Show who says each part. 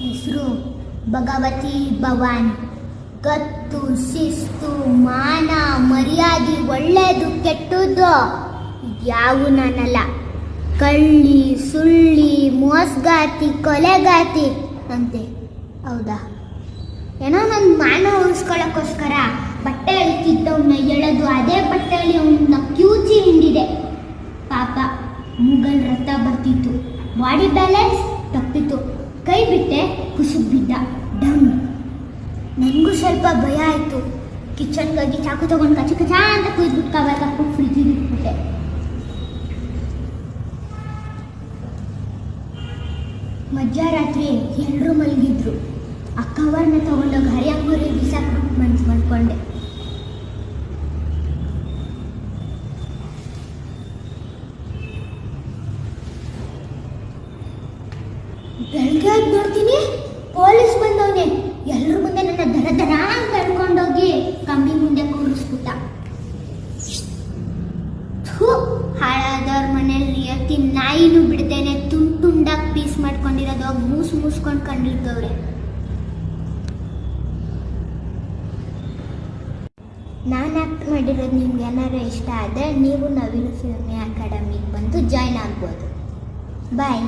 Speaker 1: ಹೆಸರು ಭಗವತಿ ಭವಾನಿ. ಕತ್ತು ಶಿಸ್ತು ಮಾನ ಮರ್ಯಾದೆ ಒಳ್ಳೆಯದು ಕೆಟ್ಟದ್ದು ಇದ್ಯಾವು ನಾನಲ್ಲ. ಕಳ್ಳಿ, ಸುಳ್ಳಿ, ಮೋಸ್ಗಾತಿ, ಕೊಲೆಗಾತಿ ಅಂತೆ. ಹೌದಾ? ಏನೋ ನನ್ನ ಮಾನ ಉಳಿಸ್ಕೊಳ್ಳೋಕ್ಕೋಸ್ಕರ ಬಟ್ಟೆ ಅಳಿತಿದ್ದವನ್ನ ಎಳೆದು ಅದೇ ಬಟ್ಟೆಯಲ್ಲಿ ಅವನ್ನ ಕ್ಯೂಚಿ ಹಿಂಡಿದೆ. ಪಾಪ ಮುಗಲ್ ರಥ ಬರ್ತಿತ್ತು. ಬಾಡಿ ಬ್ಯಾಲೆನ್ಸ್ ತಪ್ಪಿತು. ಕೈ ಬಿಟ್ಟೆ ಕುಸಿದ್ ಬಿದ್ದ ಡಮ್. ನನಗೂ ಸ್ವಲ್ಪ ಭಯ ಆಯಿತು. ಕಿಚನ್ಗಾಗಿ ಚಾಕು ತಗೊಂಡು ಕಚ ಕಚ ಅಂತ ಕುಯ್ದು ಬಿಟ್ಕೋಬೇಕು ಹಾಕ್ಬಿಟ್ಟು ಫ್ರಿಜ್ಜಿಗೆ ಇಟ್ಬಿಟ್ಟೆ. ಮಧ್ಯರಾತ್ರಿ ಎಲ್ಲರೂ ಮಲಗಿದ್ರು. ಆ ತಗೊಂಡೋಗಿ ಹರಿಯಂಗೂರಿ ಬಿಸಾಕ್ಬಿಟ್ಟು ಮನ್ಸು ಮಾಡ್ಕೊಂಡೆ. ಬೆಳಗ್ಗೆ ಆಗಿ ನೋಡ್ತೀನಿ, ಪೊಲೀಸ್ ಬಂದವನೆ. ಎಲ್ಲರ ಮುಂದೆ ನನ್ನ ದರ ದರ ಅಂತ ಎಳ್ಕೊಂಡೋಗಿ ಕಂಬಿ ಮುಂದೆ ಕೂರಿಸ್ಬಿಟ್ಟ. ಹಾಳಾದವ್ರ ಮನೇಲಿ ಎತ್ತಿ ನಾಯಿನೂ ಬಿಡ್ತೇನೆ ತುಂಡ್ ತುಂಡಾಗಿ ಪೀಸ್ ಮಾಡ್ಕೊಂಡಿರೋದು ಮೂಸ್ ಮೂಸ್ಕೊಂಡು ಕಂಡಿರ್ತವ್ರೆ ನಾನು ಆ್ಯಕ್ಟ್ ಮಾಡಿರೋದು ನಿಮ್ಗೆ ಏನಾದ್ರು ಇಷ್ಟ ಆದರೆ ನೀವು ನವೀನ ಫಿಲ್ಮಿ ಅಕಾಡೆಮಿಗೆ ಬಂದು ಜಾಯ್ನ್ ಆಗ್ಬೋದು. ಬಾಯ್.